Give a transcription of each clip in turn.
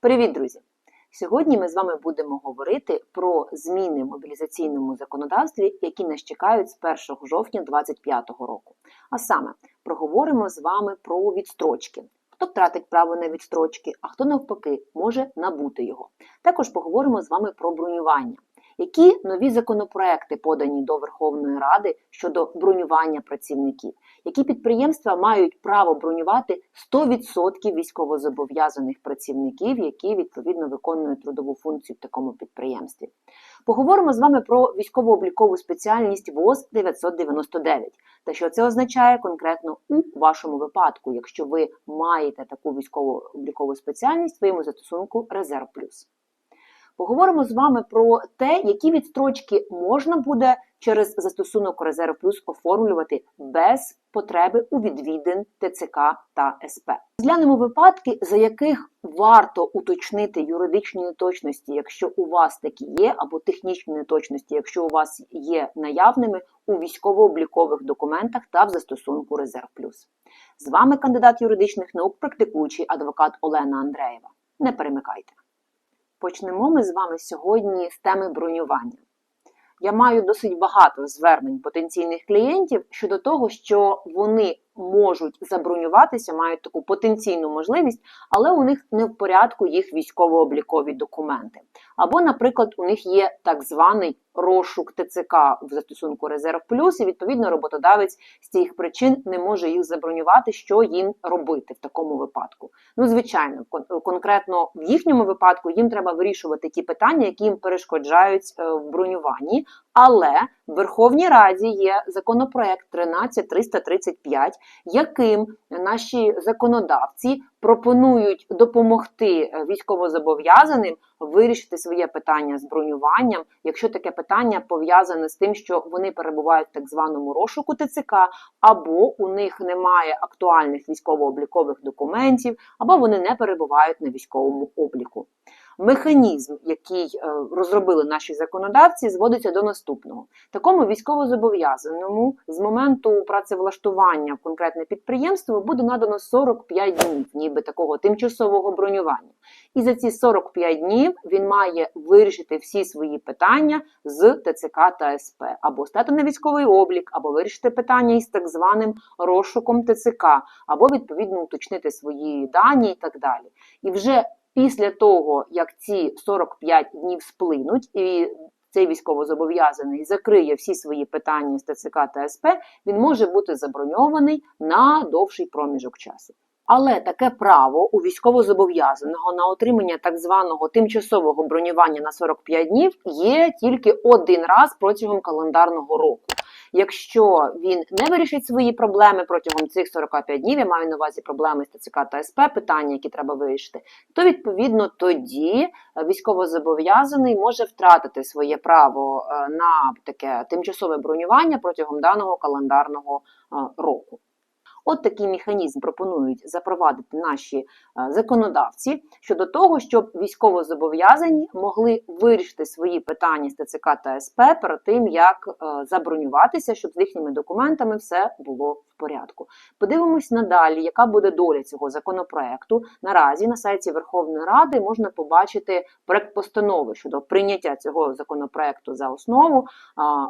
Привіт, друзі! Сьогодні ми з вами будемо говорити про зміни в мобілізаційному законодавстві, які нас чекають з 1 жовтня 2025 року. А саме проговоримо з вами про відстрочки. Хто втратить право на відстрочки, а хто навпаки може набути його. Також поговоримо з вами про бронювання. Які нові законопроекти подані до Верховної Ради щодо бронювання працівників? Які підприємства мають право бронювати 100% військовозобов'язаних працівників, які відповідно виконують трудову функцію в такому підприємстві? Поговоримо з вами про військово-облікову спеціальність ВОЗ 999 та що це означає конкретно у вашому випадку, якщо ви маєте таку військово-облікову спеціальність своєму застосунку Резерв Плюс. Поговоримо з вами про те, які відстрочки можна буде через застосунок Резерв Плюс оформлювати без потреби у відвідин ТЦК та СП. Зглянемо випадки, за яких варто уточнити юридичні неточності, якщо у вас такі є, або технічні неточності, якщо у вас є наявними у військово-облікових документах та в застосунку Резерв Плюс. З вами кандидат юридичних наук, практикуючий адвокат Олена Андреєва. Не перемикайте. Почнемо ми з вами сьогодні з теми бронювання. Я маю досить багато звернень потенційних клієнтів щодо того, що вони можуть забронюватися, мають таку потенційну можливість, але у них не в порядку їх військово-облікові документи. Або, наприклад, у них є так званий розшук ТЦК в застосунку Резерв Плюс, і відповідно роботодавець з цих причин не може їх забронювати, що їм робити в такому випадку. Ну, звичайно, кон конкретно в їхньому випадку їм треба вирішувати ті питання, які їм перешкоджають е, в бронюванні. Але в Верховній Раді є законопроект 13335, яким наші законодавці пропонують допомогти військовозобов'язаним вирішити своє питання з бронюванням, якщо таке питання пов'язане з тим, що вони перебувають в так званому розшуку ТЦК, або у них немає актуальних військово-облікових документів, або вони не перебувають на військовому обліку. Механізм, який е, розробили наші законодавці, зводиться до наступного: такому військовозобов'язаному з моменту працевлаштування в конкретне підприємство буде надано 45 днів, ніби такого тимчасового бронювання. І за ці 45 днів він має вирішити всі свої питання з ТЦК та СП, або стати на військовий облік, або вирішити питання із так званим розшуком ТЦК, або відповідно уточнити свої дані і так далі. І вже Після того, як ці 45 днів сплинуть, і цей військовозобов'язаний закриє всі свої питання з ТЦК та СП, він може бути заброньований на довший проміжок часу. Але таке право у військовозобов'язаного на отримання так званого тимчасового бронювання на 45 днів є тільки один раз протягом календарного року. Якщо він не вирішить свої проблеми протягом цих 45 днів, я маю на увазі проблеми з ТЦК та СП, питання, які треба вирішити, то відповідно тоді військовозобов'язаний може втратити своє право е, на таке тимчасове бронювання протягом даного календарного е, року. От такий механізм пропонують запровадити наші е, законодавці щодо того, щоб військовозобов'язані могли вирішити свої питання з ТЦК та СП перед тим, як е, забронюватися, щоб з їхніми документами все було порядку. Подивимось надалі, яка буде доля цього законопроекту. Наразі на сайті Верховної Ради можна побачити проект постанови щодо прийняття цього законопроекту за основу.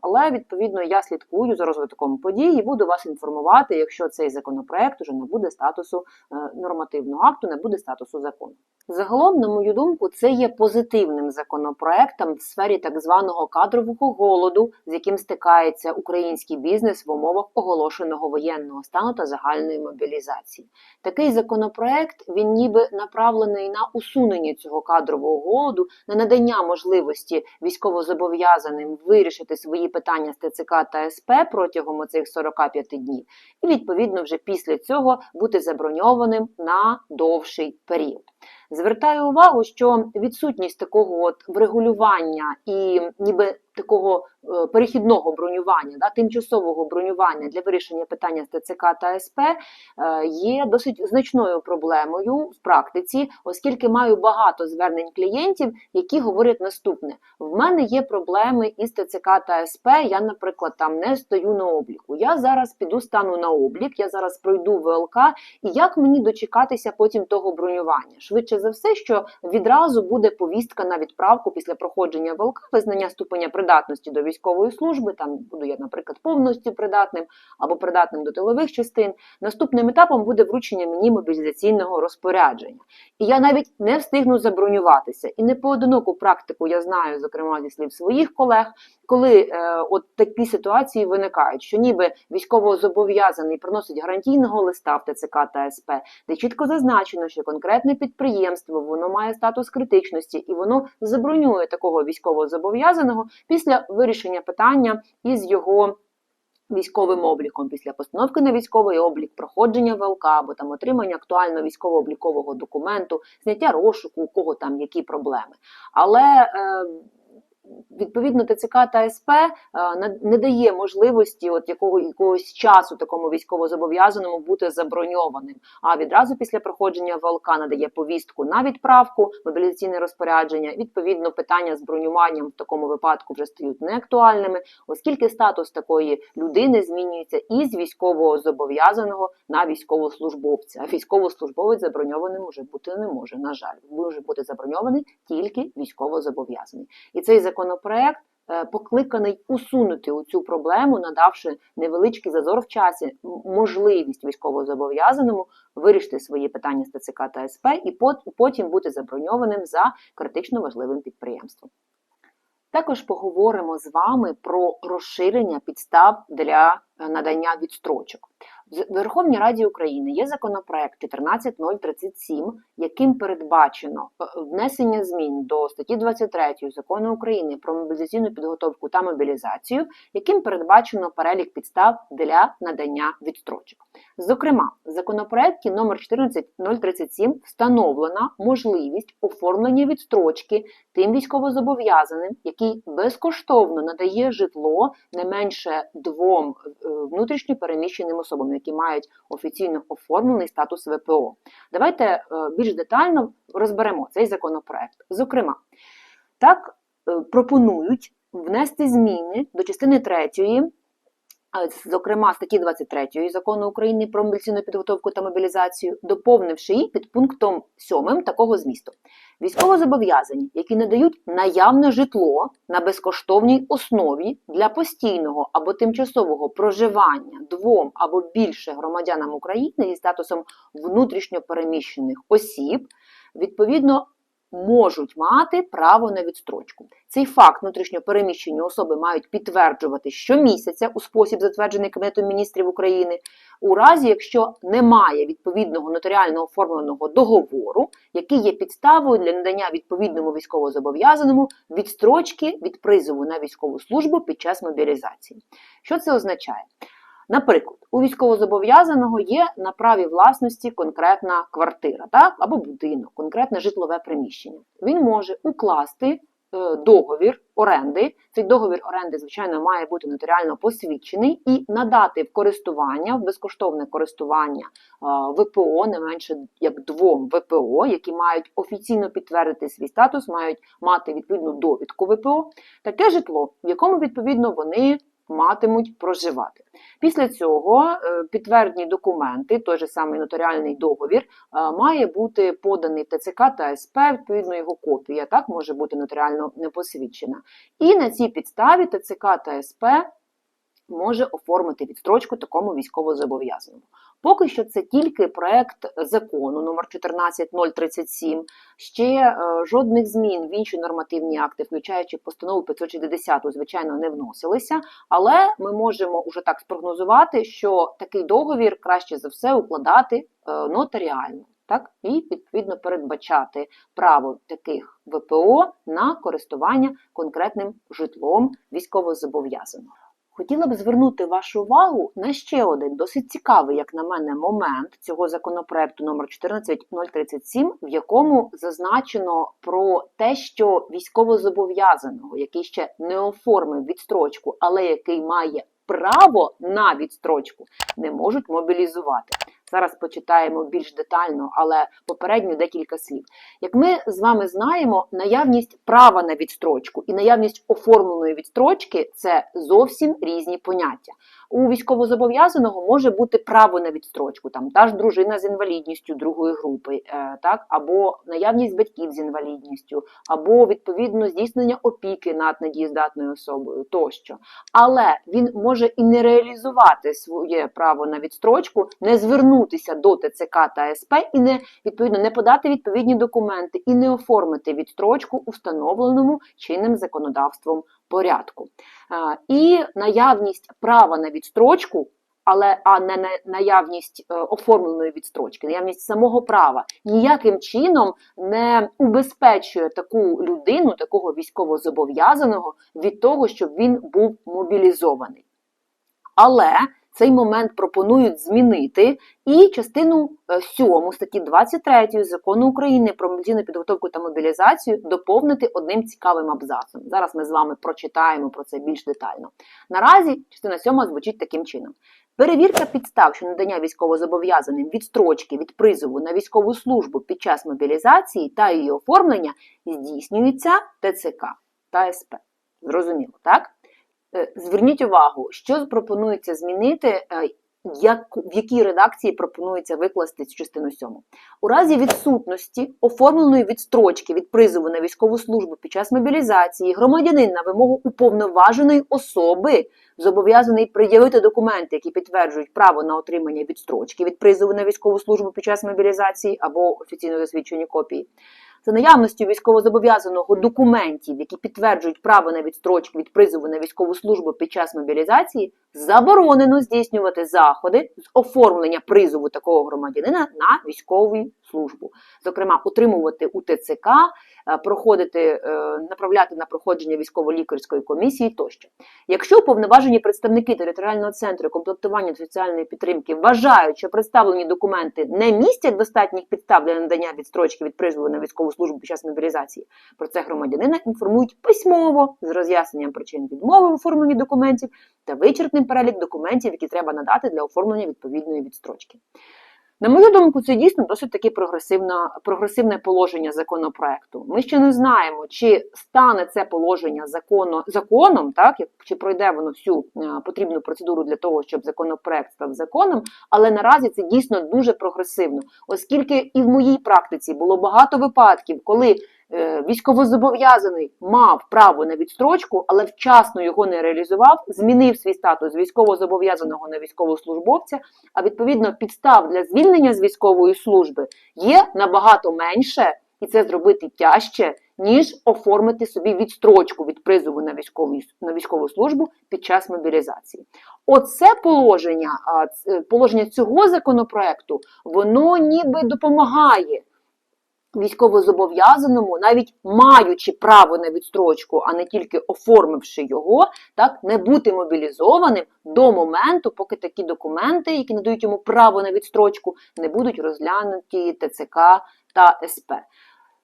Але відповідно я слідкую за розвитком подій і буду вас інформувати, якщо цей законопроект уже не буде статусу е, нормативного акту, не буде статусу закону. Загалом, на мою думку, це є позитивним законопроектом в сфері так званого кадрового голоду, з яким стикається український бізнес в умовах оголошеного воєнного стану та загальної мобілізації. Такий законопроект він ніби направлений на усунення цього кадрового голоду, на надання можливості військовозобов'язаним вирішити свої питання з ТЦК та СП протягом цих 45 днів, і відповідно вже після цього бути заброньованим на довший період. Звертаю увагу, що відсутність такого от врегулювання і ніби такого е, перехідного бронювання, да, тимчасового бронювання для вирішення питання з ТЦК та СП е, є досить значною проблемою в практиці, оскільки маю багато звернень клієнтів, які говорять наступне: в мене є проблеми із ТЦК та СП. Я, наприклад, там не стою на обліку. Я зараз піду стану на облік, я зараз пройду ВЛК, і як мені дочекатися потім того бронювання? швидше за все, що відразу буде повістка на відправку після проходження ВЛК, визнання ступеня придатності до військової служби. Там буду я, наприклад, повністю придатним або придатним до тилових частин. Наступним етапом буде вручення мені мобілізаційного розпорядження. І я навіть не встигну забронюватися. І не поодиноку практику я знаю, зокрема зі слів своїх колег, коли е, от такі ситуації виникають, що ніби військовозобов'язаний приносить гарантійного листа в ТЦК та СП, де чітко зазначено, що конкретне підприємство воно має статус критичності і воно забронює такого військовозобов'язаного після вирішення питання із його. Військовим обліком після постановки на військовий облік, проходження ВЛК або там отримання актуального військово-облікового документу, зняття розшуку, у кого там які проблеми. Але е, відповідно ТЦК та СП е, не дає можливості от якого якогось часу такому військовозобов'язаному бути заброньованим. А відразу після проходження ВЛК надає повістку на відправку, мобілізаційне розпорядження. Відповідно, питання з бронюванням в такому випадку вже стають неактуальними, оскільки статус такої людини змінюється із військового зобов'язаного на військовослужбовця. А військовослужбовець заброньованим уже бути не може. На жаль, може бути заброньований тільки військовозобов'язаний. І цей законопроект е, покликаний усунути цю проблему, надавши невеличкий зазор в часі, можливість військовозобов'язаному вирішити свої питання з ТЦК та СП і пот- потім бути заброньованим за критично важливим підприємством. Також поговоримо з вами про розширення підстав для надання відстрочок. В Верховній Раді України є законопроект 14037, яким передбачено е, внесення змін до статті 23 закону України про мобілізаційну підготовку та мобілізацію, яким передбачено перелік підстав для надання відстрочок. Зокрема, в законопроекті номер 14037 встановлена можливість оформлення відстрочки тим військовозобов'язаним, який безкоштовно надає житло не менше двом е, внутрішньо переміщеним особам, які мають офіційно оформлений статус ВПО. Давайте е, більш детально розберемо цей законопроект. Зокрема, так е, пропонують внести зміни до частини 3 а, зокрема статті 23 закону України про мобілізаційну підготовку та мобілізацію, доповнивши її під пунктом 7 такого змісту. Військовозобов'язані, які надають наявне житло на безкоштовній основі для постійного або тимчасового проживання двом або більше громадянам України зі статусом внутрішньо переміщених осіб, відповідно можуть мати право на відстрочку. Цей факт внутрішньопереміщені особи мають підтверджувати щомісяця у спосіб, затверджений Кабінетом міністрів України, у разі, якщо немає відповідного нотаріально оформленого договору, який є підставою для надання відповідному військовозобов'язаному відстрочки від призову на військову службу під час мобілізації. Що це означає? Наприклад, у військовозобов'язаного є на праві власності конкретна квартира, так або будинок, конкретне житлове приміщення. Він може укласти е, договір оренди. Цей договір оренди, звичайно, має бути нотаріально посвідчений і надати в користування, в безкоштовне користування е, ВПО не менше як двом ВПО, які мають офіційно підтвердити свій статус, мають мати відповідну довідку ВПО, таке житло, в якому відповідно вони матимуть проживати. Після цього е, підтвердні документи, той же самий нотаріальний договір, е, має бути поданий ТЦК та СП, відповідно його копія, так може бути нотаріально не посвідчена. І на цій підставі ТЦК та СП може оформити відстрочку такому військовозобов'язаному. Поки що це тільки проект закону номер 14037, ще е, жодних змін в інші нормативні акти, включаючи постанову 560, звичайно, не вносилися, але ми можемо уже так спрогнозувати, що такий договір краще за все укладати е, нотаріально. Так, і відповідно передбачати право таких ВПО на користування конкретним житлом військовозобов'язаного. Хотіла б звернути вашу увагу на ще один досить цікавий, як на мене, момент цього законопроекту номер 14037, в якому зазначено про те, що військовозобов'язаного, який ще не оформив відстрочку, але який має право на відстрочку, не можуть мобілізувати. Зараз почитаємо більш детально, але попередньо декілька слів. Як ми з вами знаємо, наявність права на відстрочку і наявність оформленої відстрочки це зовсім різні поняття. У військовозобов'язаного може бути право на відстрочку, там та ж дружина з інвалідністю другої групи, е, так, або наявність батьків з інвалідністю, або відповідно здійснення опіки над недієздатною особою тощо. Але він може і не реалізувати своє право на відстрочку, не звернутися до ТЦК та СП і не відповідно не подати відповідні документи і не оформити відстрочку у встановленому чинним законодавством порядку. І наявність права на відстрочку. Але а не на- наявність е, оформленої відстрочки, наявність самого права ніяким чином не убезпечує таку людину, такого військовозобов'язаного від того, щоб він був мобілізований. Але цей момент пропонують змінити і частину 7 статті 23 закону України про мобілізаційну підготовку та мобілізацію доповнити одним цікавим абзацом. Зараз ми з вами прочитаємо про це більш детально. Наразі частина 7 звучить таким чином. Перевірка підстав, що надання військовозобов'язаним відстрочки від призову на військову службу під час мобілізації та її оформлення здійснюється ТЦК та СП. Зрозуміло, так? Е, Зверніть увагу, що пропонується змінити, е, як, в якій редакції пропонується викласти частину 7. У разі відсутності оформленої відстрочки від призову на військову службу під час мобілізації громадянин на вимогу уповноваженої особи зобов'язаний пред'явити документи, які підтверджують право на отримання відстрочки від призову на військову службу під час мобілізації або офіційно засвідчені копії. За наявністю військовозобов'язаного документів, які підтверджують право на відстрочку від призову на військову службу під час мобілізації, заборонено здійснювати заходи з оформлення призову такого громадянина на військову службу. Зокрема, утримувати у ТЦК, проходити, е, направляти на проходження військово-лікарської комісії тощо. Якщо уповноважені представники територіального центру комплектування соціальної підтримки вважають, що представлені документи не містять достатніх підстав для надання відстрочки від призову на військову службу під час мобілізації, про це громадянина інформують письмово з роз'ясненням причин відмови в оформленні документів та вичерпним перелік документів, які треба надати для оформлення відповідної відстрочки. На мою думку, це дійсно досить прогресивна, прогресивне положення законопроекту. Ми ще не знаємо, чи стане це положення закону, законом, так чи пройде воно всю е, потрібну процедуру для того, щоб законопроект став законом. Але наразі це дійсно дуже прогресивно, оскільки і в моїй практиці було багато випадків, коли військовозобов'язаний мав право на відстрочку, але вчасно його не реалізував, змінив свій статус військовозобов'язаного на військовослужбовця, а відповідно підстав для звільнення з військової служби є набагато менше, і це зробити тяжче, ніж оформити собі відстрочку від призову на військову, на військову службу під час мобілізації. Оце положення, а, положення цього законопроекту, воно ніби допомагає військовозобов'язаному, навіть маючи право на відстрочку, а не тільки оформивши його, так не бути мобілізованим до моменту, поки такі документи, які надають йому право на відстрочку, не будуть розглянуті ТЦК та СП.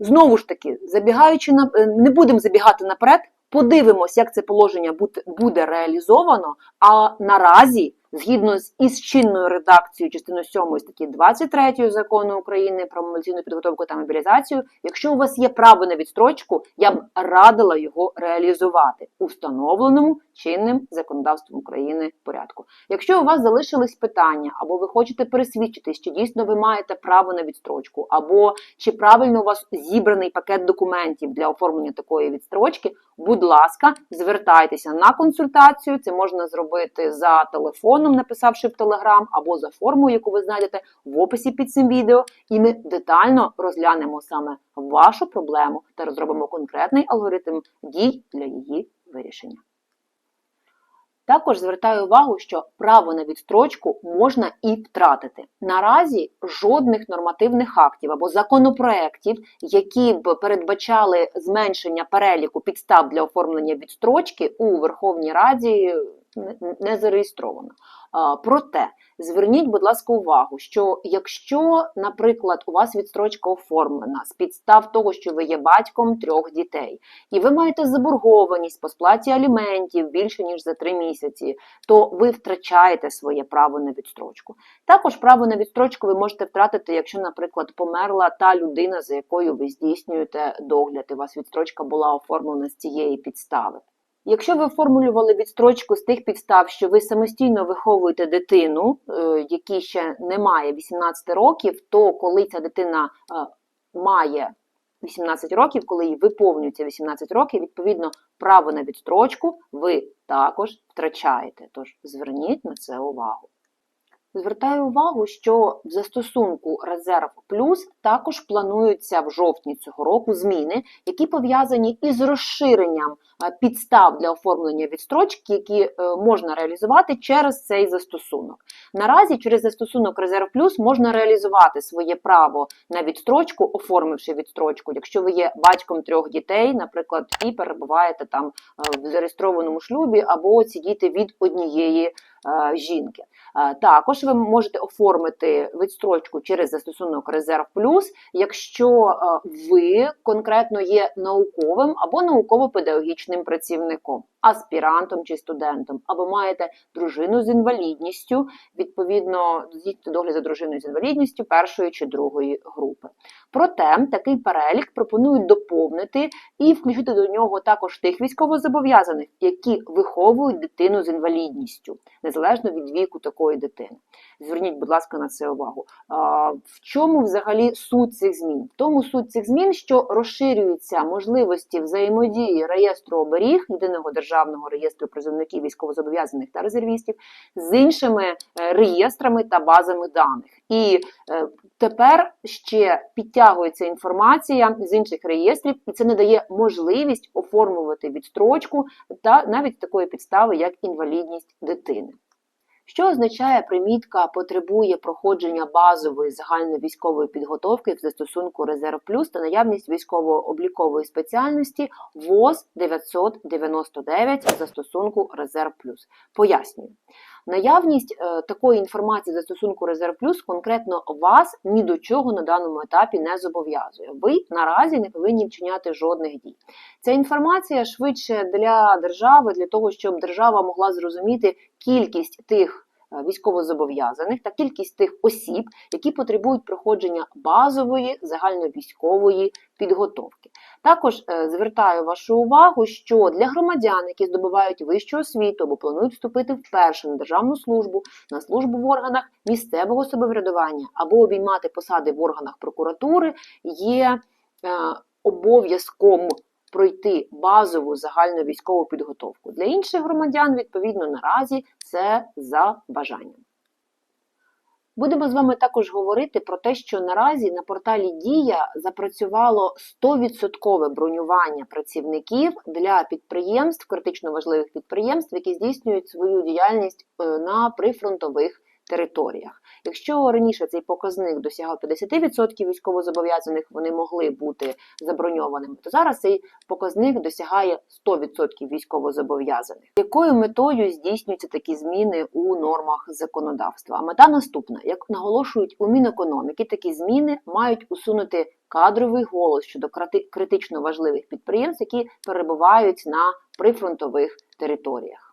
Знову ж таки, забігаючи на е, не будемо забігати наперед, подивимось, як це положення буде, буде реалізовано. А наразі, згідно з із чинною редакцією частини 7 статті 23 закону України про мобілізаційну підготовку та мобілізацію, якщо у вас є право на відстрочку, я б радила його реалізувати у встановленому чинним законодавством України порядку. Якщо у вас залишились питання, або ви хочете пересвідчитись, чи дійсно ви маєте право на відстрочку, або чи правильно у вас зібраний пакет документів для оформлення такої відстрочки, будь ласка, звертайтеся на консультацію. Це можна зробити за телефоном, написавши в Телеграм, або за формою, яку ви знайдете в описі під цим відео, і ми детально розглянемо саме вашу проблему та розробимо конкретний алгоритм дій для її вирішення. Також звертаю увагу, що право на відстрочку можна і втратити. Наразі жодних нормативних актів або законопроєктів, які б передбачали зменшення переліку підстав для оформлення відстрочки у Верховній Раді не- зареєстровано. Проте зверніть, будь ласка, увагу, що якщо, наприклад, у вас відстрочка оформлена з підстав того, що ви є батьком трьох дітей, і ви маєте заборгованість по сплаті аліментів більше ніж за три місяці, то ви втрачаєте своє право на відстрочку. Також право на відстрочку ви можете втратити, якщо, наприклад, померла та людина, за якою ви здійснюєте догляд, і у вас відстрочка була оформлена з цієї підстави. Якщо ви оформлювали відстрочку з тих підстав, що ви самостійно виховуєте дитину, е, якій ще немає 18 років, то коли ця дитина е, має 18 років, коли їй виповнюється 18 років, відповідно, право на відстрочку ви також втрачаєте. Тож зверніть на це увагу. Звертаю увагу, що в застосунку Резерв Плюс також плануються в жовтні цього року зміни, які пов'язані із розширенням підстав для оформлення відстрочки, які е, можна реалізувати через цей застосунок. Наразі через застосунок Резерв Плюс можна реалізувати своє право на відстрочку, оформивши відстрочку, якщо ви є батьком трьох дітей, наприклад, і перебуваєте там е, в зареєстрованому шлюбі, або ці діти від однієї е, жінки. Е, Також ви можете оформити відстрочку через застосунок Резерв Плюс, якщо е, ви конкретно є науковим або науково-педагогічним працівником, аспірантом чи студентом, або маєте дружину з інвалідністю, відповідно, здійснюєте догляд за дружиною з інвалідністю першої чи другої групи. Проте такий перелік пропонують доповнити і включити до нього також тих військовозобов'язаних, які виховують дитину з інвалідністю, незалежно від віку такої дитини. Зверніть, будь ласка, на це увагу. А, В чому взагалі суть цих змін? В тому суть цих змін, що розширюються можливості взаємодії реєстру оберіг єдиного державного реєстру призовників військовозобов'язаних та резервістів з іншими е, реєстрами та базами даних. І е, тепер ще підтягується інформація з інших реєстрів, і це надає можливість оформлювати відстрочку та навіть такої підстави, як інвалідність дитини. Що означає примітка потребує проходження базової загальновійськової підготовки в застосунку Резерв Плюс та наявність військово-облікової спеціальності ВОЗ 999 в застосунку Резерв Плюс? Пояснюю. Наявність е, такої інформації в застосунку Резерв Плюс конкретно вас ні до чого на даному етапі не зобов'язує. Ви наразі не повинні вчиняти жодних дій. Ця інформація швидше для держави, для того, щоб держава могла зрозуміти кількість тих е, військовозобов'язаних та кількість тих осіб, які потребують проходження базової загальновійськової підготовки. Також е, звертаю вашу увагу, що для громадян, які здобувають вищу освіту або планують вступити вперше на державну службу, на службу в органах місцевого самоврядування або обіймати посади в органах прокуратури, є е, обов'язком пройти базову загальну військову підготовку. Для інших громадян, відповідно, наразі це за бажанням. Будемо з вами також говорити про те, що наразі на порталі Дія запрацювало 100% бронювання працівників для підприємств, критично важливих підприємств, які здійснюють свою діяльність е, на прифронтових територіях. Якщо раніше цей показник досягав 50% військовозобов'язаних, вони могли бути заброньованими, то зараз цей показник досягає 100% військовозобов'язаних. Якою метою здійснюються такі зміни у нормах законодавства? А мета наступна: як наголошують у Мінекономіки, такі зміни мають усунути кадровий голос щодо крити- критично важливих підприємств, які перебувають на прифронтових територіях.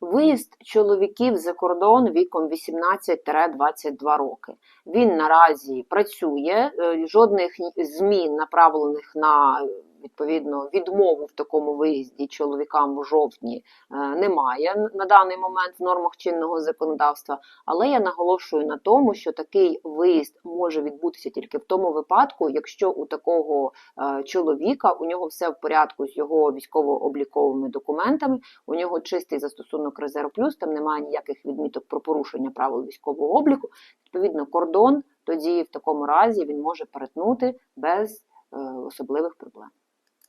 Виїзд чоловіків за кордон віком 18-22 роки. Він наразі працює, е, жодних змін направлених на відповідно відмову в такому виїзді чоловікам у жовтні е, немає на даний момент в нормах чинного законодавства. Але я наголошую на тому, що такий виїзд може відбутися тільки в тому випадку, якщо у такого е, чоловіка у нього все в порядку з його військово-обліковими документами, у нього чистий застосунок Резерв Плюс, там немає ніяких відміток про порушення правил військового обліку. Відповідно, кордон тоді в такому разі він може перетнути без е, особливих проблем.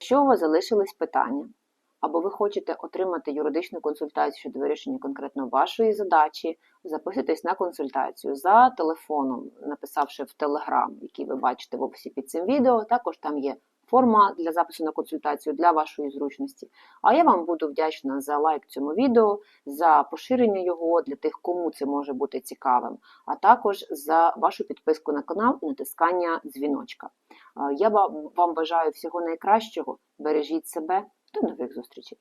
Якщо у вас залишились питання, або ви хочете отримати юридичну консультацію щодо вирішення конкретно вашої задачі, записуйтесь на консультацію за телефоном, написавши в телеграм, який ви бачите в описі під цим відео. Також там є форма для запису на консультацію для вашої зручності. А я вам буду вдячна за лайк цьому відео, за поширення його для тих, кому це може бути цікавим, а також за вашу підписку на канал і натискання дзвіночка. Я вам бажаю всього найкращого. Бережіть себе. До нових зустрічей!